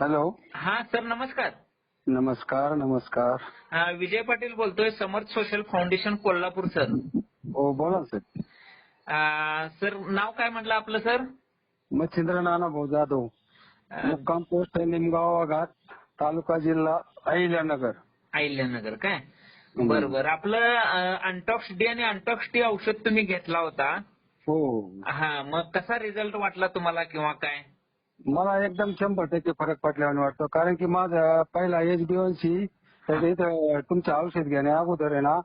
Hello. हा sir नमस्कार. नमस्कार नमस्कार. विजय पाटील बोलतोय Samarth Social Foundation Kolhapur sir. हो बोला ना सर सर नाव काय म्हटलं आपलं सर? मच्छिंद्र नाना भाऊ जाधव. अ, मुक्काम पोस्ट आहे निमगाव घाट तालुका जिल्हा अहिल्यानगर. अहिल्यानगर काय? बरं बरं आपलं अनटॉक्स डी आणि अनटॉक्स टी औषध तुम्ही घेतला होता. हो. हा मग कसा रिझल्ट वाटला तुम्हाला किंवा काय? मला एकदम शंभर टक्के फरक पडल्याने वाटतो. कारण की माझा पहिला एच बी सी तर इथं तुमचं औषध घेण्या अगोदर आहे ना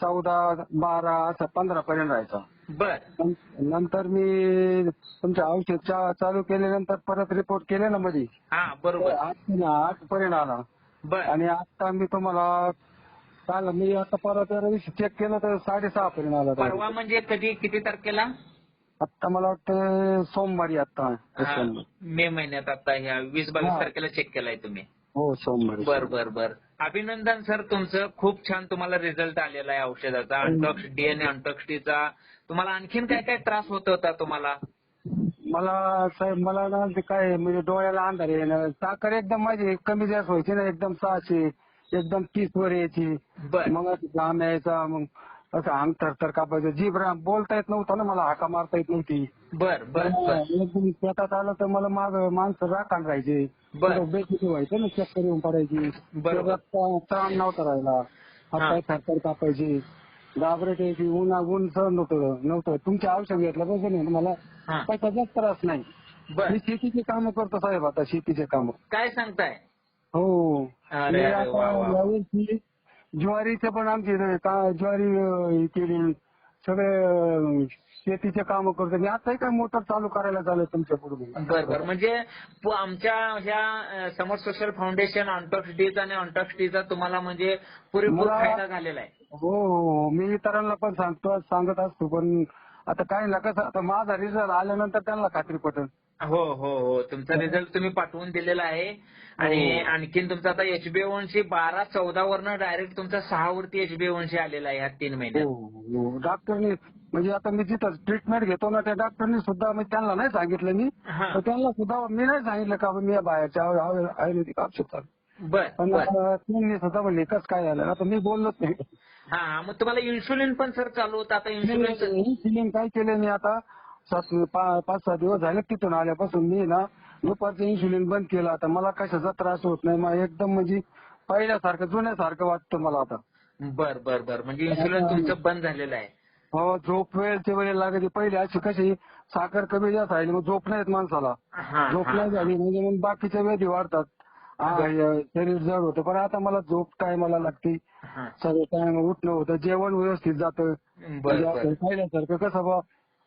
चौदा बारा असं पंधरा पर्यंत राहायचा. बर. नं- नंतर मी तुमचं औषध चा- चालू केल्यानंतर परत रिपोर्ट केले ना मध्ये हा बरोबर. आठ आठ पर्यंत आला. बर. आणि आता मी तुम्हाला काल मी आता परत चेक केलं तर साडेसहा पर्यंत आला. तो. परवा म्हणजे कधी किती तारखेला? आता मला वाटतं सोमवारी आता हा, मे महिन्यात आता ह्या वीस बावीस हा. तारखेला चेक केलाय तुम्ही. हो सोमवारी. बर बर बर. अभिनंदन सर तुमचं. खूप छान तुम्हाला रिझल्ट आलेला आहे औषधाचा. अनटॉक्स डीएनए अनटॉक्स टीचा तुम्हाला आणखीन काय काय त्रास होत होता तुम्हाला? मला साहेब मला ना ते काय म्हणजे डोळ्याला अंधार ना साखर एकदम माझी कमी जास्त व्हायची ना एकदम सहाशे एकदम तीस वर यायची. बर. मग असं घाम यायचा मग असं अंग थरथर कापायचं. जीभ रा- बोलता येत नव्हतं ना मला हाका मारता येत नव्हती. बर बर बर. एकदम शेतात आलं तर मला माग माणसं राखाण राहायचे. बर. बेसिक व्हायचं ना चक्कर येऊन पडायची. बरोबर. शरीरात ताण नव्हता राहिला. हातपाय थरथर कापायची. घाबरट यायची ऊन ऊन सहन नव्हतं नव्हतं. तुमचे औषध घेतलं पाहिजे ना मला हा. कशाचाच त्रास नाही. बर. मी शेतीचे काम करतो साहेब आता शेतीचे काम. काय सांगताय? हो. अरे मी अरे आता वा वा. यावर्षी ज्वारीचे पण आमची इथे का- ज्वारी अं, हे केली. सगळे शेतीचे काम करतो. मी आताही काय मोटर चालू करायला चालू तुमच्यापुढे. बर बर. म्हणजे प- आमच्या ह्या अ, समर सोशल फाउंडेशन ऑनटॉक्स डीचा आणि ऑनटॉक्स टीचा तुम्हाला म्हणजे पुरेपूर मला- फायदा झालेला आहे. हो हो मी इतरांना पण सांगतो सांगत असतो पण आता काय ना कसं आता माझा रिझल्ट आल्यानंतर त्यांना खात्री पटेल. हो हो हो. तुमचा रिझल्ट तुम्ही पाठवून दिलेला आहे. आणि हो. आणखीन तुमचा आता एचबीए वनशी बारा चौदा वरनं डायरेक्ट तुमचा सहा वरती एचबीए वनशी आलेला आहे ह्या तीन महिन्यात. हो हो. डॉक्टरनी म्हणजे आता मी जिथं ट्रीटमेंट घेतो ना त्या डॉक्टरनी सुद्धा मी त्यांना नाही सांगितलं मी. हा. तर त्यांना सुद्धा मी नाही सांगितलं का मी या बाहेरच्या आयु- आयुर्वेदिक औषध चालू. बर पण बर. आता त्यांनी सुद्धा म्हणले कसं काय झालं? आता मी बोललोच नाही. हा हा, मग तुम्हाला इन्शुलिन पण सर चालू होतं. आता इन्शुलिन इन्सुलिन काय केलं मी आता? सात पाच सहा दिवस झाले तिथून आल्यापासून मी ना दुपारचं इन्सुलिन बंद केलं. आता मला कशाचा त्रास होत नाही मला एकदम म्हणजे पहिल्यासारखं जुन्यासारखं वाटतं मला आता. बर बर बर. म्हणजे इन्शुलिन तुमचं बंद झालेलं आहे. हो झोप वेळच्या वेळेला लागायची. पहिले अशी कशी साखर कमी जास्त राहिली मग झोप नाही येत माणसाला. झोप नाही झाली म्हणजे मग बाकीच्या व्याधी वाढतात. शरीर जड होतं. पण आता मला झोप टायमाला लागते. सगळं टाइम उठणं होतं. जेवण व्यवस्थित जातं. म्हणजे पाहिल्यासारखं कसं बा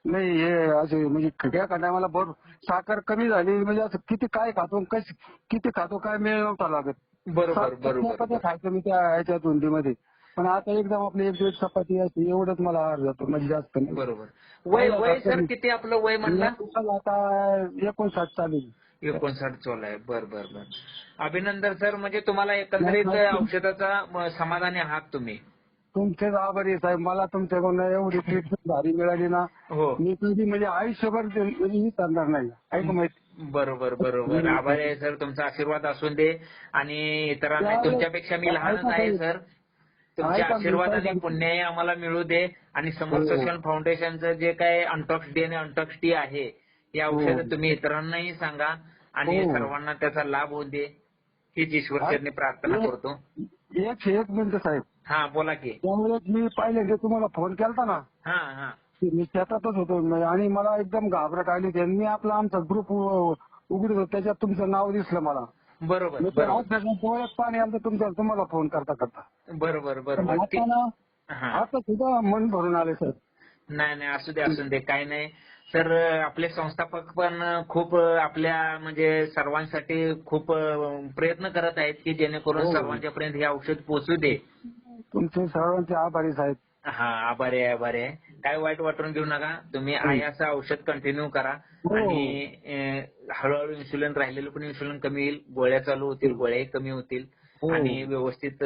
नाही हे असे म्हणजे त्या टायमाला भर साखर कमी झाली म्हणजे असं किती काय खातो कशी किती खातो काय मेळ नव्हता लागत. बरोबर खायचं मी त्या ह्याच्या धुंदीमध्ये. पण आता एकदम आपली एक दीड चपाती असते एवढंच मला आहार जातो म्हणजे जास्त नाही. बरोबर. वय वय सर किती आपलं वय म्हणलं मला आता एकोणसाठ चालू आहे. एकोणसाठ चोला आहे. बर बर बर. अभिनंदन सर म्हणजे तुम्हाला एकंदरीत. औषधाचा म, समाधानी आहात तुम्ही. तुमचेच आभारी आहे साहेब. मला तुमच्याकडून एवढी ट्रीटमेंट भारी मिळाली ना हो. मी कधी म्हणजे आयुष्यभर ते- म्हणजे करणार नाही. ऐक माहिती? बरोबर बरोबर. आभारी आहे सर तुमचा आशीर्वाद असून दे. आणि इतरांना तुमच्यापेक्षा मी लहानच आहे सर. तुमच्या आशीर्वाद. आणि पुण्याही आम्हाला मिळू दे. आणि समर हो. सोशल फाउंडेशनचं जे काय अनटॉक्स डी आणि अनटॉक्स टी आहे हे. औषधं हो. तुम्ही इतरांनाही सांगा आणि हो. सर्वांना त्याचा लाभ होऊ दे. हीच ईश्वरचरणी प्रार्थना हो. करतो. एक एक मिनिट साहेब. हा बोला की. त्यामुळे मी पहिल्यांदा तुम्हाला फोन केलता ना हा हा. की मी शेतातच होतो. म्हणजे आणि मला एकदम घाबरट आली होती. आणि मी आपला आमचा ग्रुप उघडत होतो. त्याच्यात तुमचं नाव दिसलं मला. बरोबर मी ते बरोबर. पाणी आलं तुमच्या तुम्हाला फोन करता करता. बरोबर बरोबर. ते- आता ना हा. आता सुद्धा मन भरून आले सर. नाही नाही असू दे असू दे काही नाही. सर आपले संस्थापक पण खूप आपल्या म्हणजे सर्वांसाठी खूप प्रयत्न करत आहेत की जेणेकरून हो. सर्वांच्या पर्यंत हे औषध पोहोचू दे. तुमचे सर्वांचे आभारी साहेब. हा आभारी आहे आभारी आहे. काय वाईट वाटून घेऊ नका. तुम्ही आहे असं औषध कंटिन्यू करा. हो. आणि अं, हळूहळू इन्सुलिन राहिलेलं पण इन्सुलिन कमी येईल. गोळ्या चालू होतील गोळ्याही कमी होतील. हो. आणि व्यवस्थित